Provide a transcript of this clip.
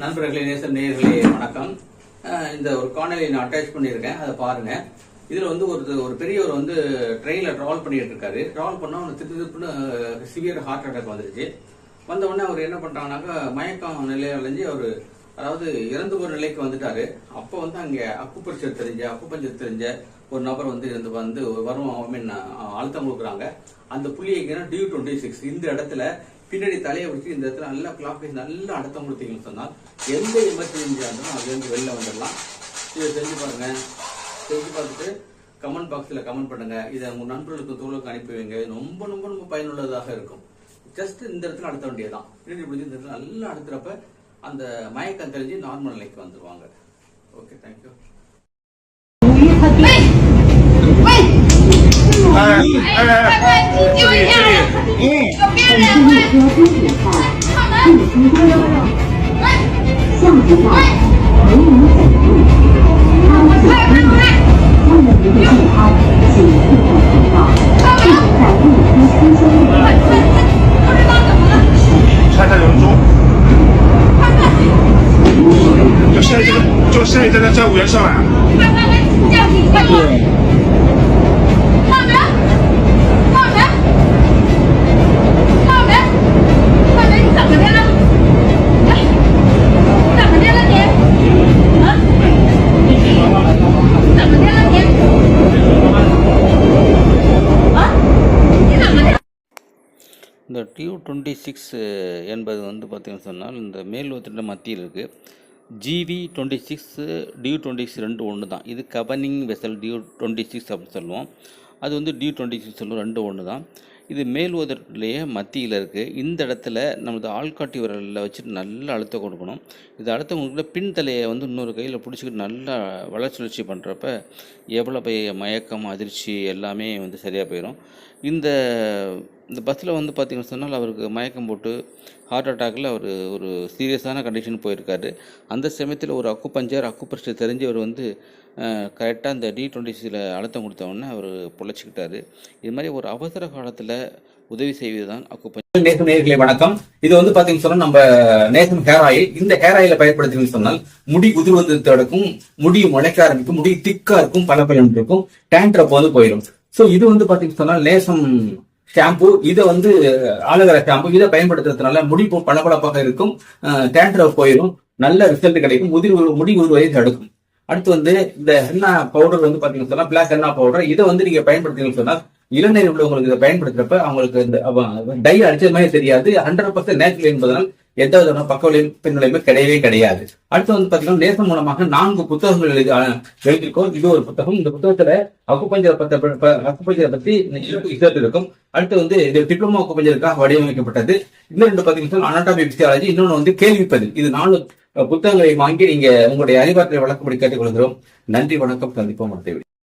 நண்பர்களே நேச நேயர்களே வணக்கம். இந்த ஒரு காணொலி நான் அட்டாச் பண்ணியிருக்கேன். அதை பாருங்க. இதுல வந்து ஒரு ஒரு பெரியவர் வந்து ட்ரெயின்ல ட்ராவல் பண்ணிட்டு இருக்காரு ட்ராவல் பண்ணா அவனுக்கு திட்டு திப்புன்னு சிவியர் ஹார்ட் அட்டாக் வந்துருச்சு. வந்த உடனே அவர் என்ன பண்றாங்கனாக்கா மயக்கம் நிலையை அடைஞ்சு அவர் அதாவது இறந்து போற நிலைக்கு வந்துட்டாரு. அப்போ வந்து அங்க அக்குப்பரிச்சர் தெரிஞ்ச அக்குப்பஞ்சர் தெரிஞ்ச ஒரு நபர் வந்து இருந்து வந்து வரும் ஐ மீன் அழுத்தம் கொடுக்குறாங்க. அந்த புள்ளி எங்கன்னா டியூ டுவெண்ட்டி சிக்ஸ் இந்த இடத்துல பின்னாடி தலையை வச்சு இந்த இடத்துல நல்லா கிளாக் நல்லா அடுத்த கொடுத்தீங்கன்னு சொன்னால் எந்த எமர்ஜென்சியாக இருந்தாலும் அதுலேருந்து வெளில வந்துடலாம் இதை செஞ்சு பாருங்க செஞ்சு பார்த்துட்டு கமெண்ட் பாக்ஸில் கமெண்ட் பண்ணுங்க இதை உங்கள் நண்பர்களுக்கு தோளுக்கு அனுப்பி வைங்க ரொம்ப ரொம்ப ரொம்ப பயனுள்ளதாக இருக்கும் ஜஸ்ட் இந்த இடத்துல அடுத்த வேண்டியதுதான் பின்னாடி முடிஞ்சு இந்த இடத்துல நல்லா அடுத்துறப்ப அந்த மயக்கம் தெரிஞ்சு நார்மல் நிலைக்கு வந்துடுவாங்க ஓகே தேங்க்யூ 喂列车终点站共青公园下一站人民北路八九三路为了您的健康请佩戴口罩记在？列车车厢内了就是这个就是这个站务员上来对 இந்த டியூ டுவெண்ட்டி சிக்ஸ் என்பது வந்து பார்த்தீங்கன்னு சொன்னால் இந்த மேல் ஒத்திட்ட மத்தியில் இருக்குது GV twenty six Du twenty six ரெண்டு ஒன்று தான். இது governing vessel Du twenty six அப்படின்னு சொல்லுவோம். அது வந்து டியூ டுவெண்ட்டி சிக்ஸ் சொல்லுவோம் ரெண்டு ஒன்று தான். இது மேல் உதட்டிலேயே மத்தியில் இருக்குது இந்த இடத்துல நமது ஆள்காட்டி விரலில் வச்சுட்டு நல்லா அழுத்தம் கொடுக்கணும். இது அழுத்தம் கொடுக்கல பின் தலையை வந்து இன்னொரு கையில் பிடிச்சிக்கிட்டு நல்லா வளர்ச்சி பண்ணுறப்ப எவ்வளோ பெரிய மயக்கம் அதிர்ச்சி எல்லாமே வந்து சரியாக போயிடும் இந்த இந்த பஸ்ஸில் வந்து பார்த்தீங்கன்னு சொன்னால் அவருக்கு மயக்கம் போட்டு ஹார்ட் அட்டாக்கில் அவர் ஒரு சீரியஸான கண்டிஷன் போயிருக்காரு. அந்த சமயத்தில் ஒரு அக்கு பஞ்சர் அக்கு பிரச்சனை தெரிஞ்சவர் வந்து கரெக்டாக இந்த டி டுவெண்ட்டி சியில் அழுத்தம் கொடுத்தவொடனே அவர் பொழைச்சிக்கிட்டாரு. இது மாதிரி ஒரு அவசர காலத்தில் உதவி செய்வது தான் அக்கு பஞ்சர் நேசம் நேர்களை வணக்கம். இது வந்து பார்த்தீங்கன்னு சொன்னால் நம்ம நேசம் ஹேர் ஆயில் இந்த ஹேர் ஆயிலை பயன்படுத்தினு சொன்னால் முடி உதிர்வது தடுக்கும் முடி முளைக்க ஆரம்பிக்கும் முடி திக்கா இருக்கும் பல பலன் இருக்கும் டேண்ட்ரப் வந்து போயிடும் ஸோ இது வந்து பார்த்தீங்கன்னு சொன்னால் நேசம் ஷாம்பு இதை வந்து ஆலோவேரா ஷாம்பு இதை பயன்படுத்துறதுனால முடி பளபளப்பாக இருக்கும் டேண்ட்ரப் போயிடும் நல்ல ரிசல்ட் கிடைக்கும் முதிர் முடி உருவதை தடுக்கும். அடுத்து வந்து இந்த ஹென்னா பவுடர் வந்து பாத்தீங்கன்னு சொன்னா பிளாக் ஹென்னா பவுடர் இதை வந்து நீங்க பயன்படுத்தீங்கன்னு சொன்னா இளநீர் உள்ளவங்களுக்கு இதை பயன்படுத்துறப்ப அவங்களுக்கு இந்த டை அடிச்சது மாதிரி தெரியாது ஹண்ட்ரட் பர்சன்ட் நேச்சுரல் என்பதனால் எந்த விதமான பக்க விளைவு பின்விளைவுமே கிடையவே கிடையாது. அடுத்து வந்து பாத்தீங்கன்னா நேசம் மூலமாக நான்கு புத்தகங்கள் எழுதி எழுதியிருக்கோம். இது ஒரு புத்தகம். இந்த புத்தகத்துல அக்குப்பஞ்சரை பத்த அக்குப்பஞ்சரை பத்தி இருக்கும். அடுத்து வந்து இது டிப்ளமோ அக்குப்பஞ்சருக்காக வடிவமைக்கப்பட்டது. இன்னும் ரெண்டு பாத்தீங்கன்னா அனாட்டமி பிசியாலஜி இன்னொன்று வந்து கேள்விப்பதில் இது நாலு புத்தகங்களை வாங்கி நீங்க உங்களுடைய அறிவாற்றலை வழக்கப்படி கேட்டுக்கொள்கிறோம். நன்றி வணக்கம் சந்திப்போம் அடுத்த